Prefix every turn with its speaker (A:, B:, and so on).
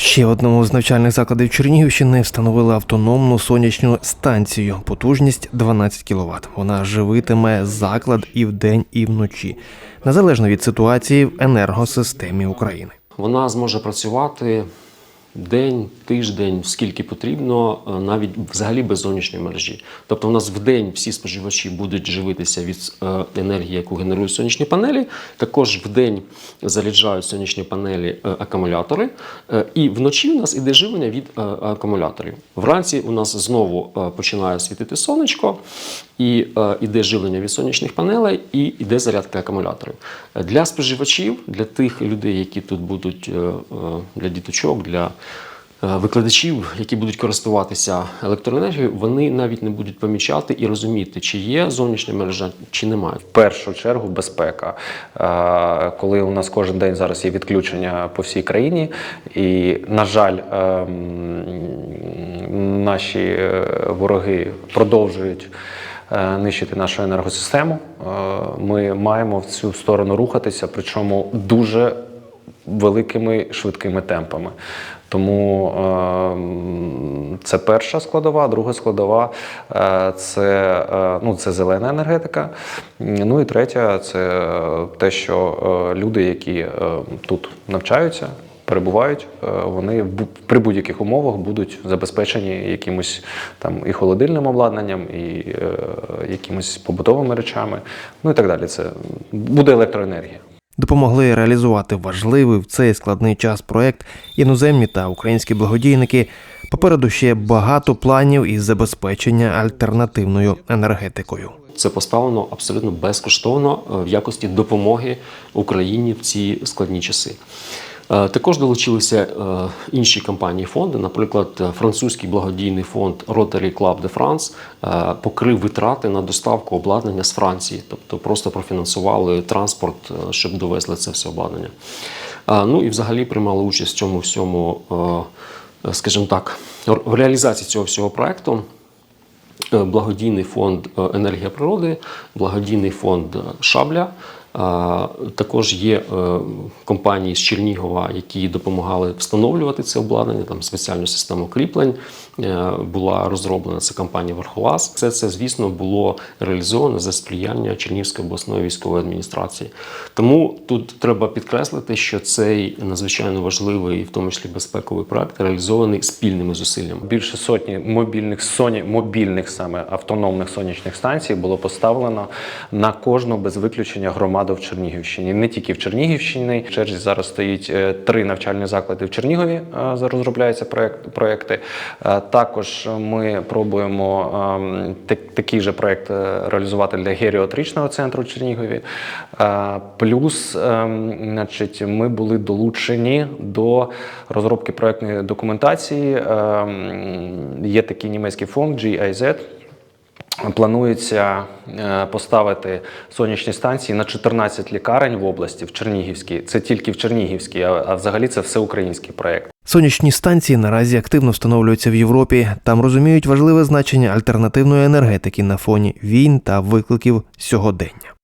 A: Ще одному з навчальних закладів Чернігівщини встановили автономну сонячну станцію. Потужність 12 кВт. Вона живитиме заклад і вдень, і вночі, незалежно від ситуації в енергосистемі України.
B: Вона зможе працювати день, тиждень, скільки потрібно, е, навіть взагалі без зовнішньої мережі. Тобто, у нас в день всі споживачі будуть живитися від е, енергії, яку генерують сонячні панелі. Також в день заряджають сонячні панелі е, акумулятори. І вночі у нас іде живлення від акумуляторів. Вранці у нас знову починає світити сонечко, і іде живлення від сонячних панелей, і іде зарядка акумуляторів. Для споживачів, для тих людей, які тут будуть для діточок, для викладачів, які будуть користуватися електроенергією, вони навіть не будуть помічати і розуміти, чи є зовнішня мережа, чи немає.
C: В першу чергу безпека. Е, Коли у нас кожен день зараз є відключення по всій країні, і, на жаль, ем, наші е, вороги продовжують. е, Нищити нашу енергосистему. Е, Ми маємо в цю сторону рухатися, причому дуже великими швидкими темпами. Тому е, це перша складова, друга складова е, це, е, ну, це зелена енергетика. Ну і третя це те, що люди, які тут навчаються, перебувають, вони при будь-яких умовах будуть забезпечені якимось там і холодильним обладнанням, і якимось побутовими речами, ну і так далі. Це буде електроенергія.
A: Допомогли реалізувати важливий в цей складний час проект іноземні та українські благодійники. Попереду ще багато планів із забезпечення альтернативною енергетикою.
B: Це поставлено абсолютно безкоштовно е, в якості допомоги Україні в ці складні часи. Е, Також долучилися е, інші компанії фонди. Наприклад, французький благодійний фонд Rotary Club de France е, покрив витрати на доставку обладнання з Франції, тобто просто профінансували транспорт, щоб довезли це все обладнання. Ну і взагалі приймали участь в цьому всьому, скажімо так, в реалізації цього всього проекту. Благодійний фонд енергія природи, благодійний фонд Шабля. Також є е, компанії з Чернігова, які допомагали встановлювати це обладнання, там спеціальну систему кріплень е, була розроблена. Це компанія Верхолаз. Все це, звісно, було реалізовано за сприяння Чернігівської обласної військової адміністрації. Тому тут треба підкреслити, що цей надзвичайно важливий, в тому числі безпековий проект, реалізований спільними зусиллями.
C: Більше сотні мобільних соні, мобільних саме автономних сонячних станцій було поставлено на кожну без виключення громаду в Чернігівщині. Не тільки в Чернігівщині. В черзі зараз стоїть е, три навчальні заклади в Чернігові. е, розробляються проект, проекти. Е, Також ми пробуємо ем, такий же проект реалізувати для геріатричного центру в Чернігові. Плюс, ем, значить, ми були долучені до розробки проектної документації. Ем, Є такий німецький фонд GIZ. Планується е, поставити сонячні станції на 14 лікарень в області в Чернігівській. Це тільки в Чернігівській, а взагалі це всеукраїнський проект.
A: Сонячні станції наразі активно встановлюються в Європі. Там розуміють важливе значення альтернативної енергетики на фоні війн та викликів сьогодення.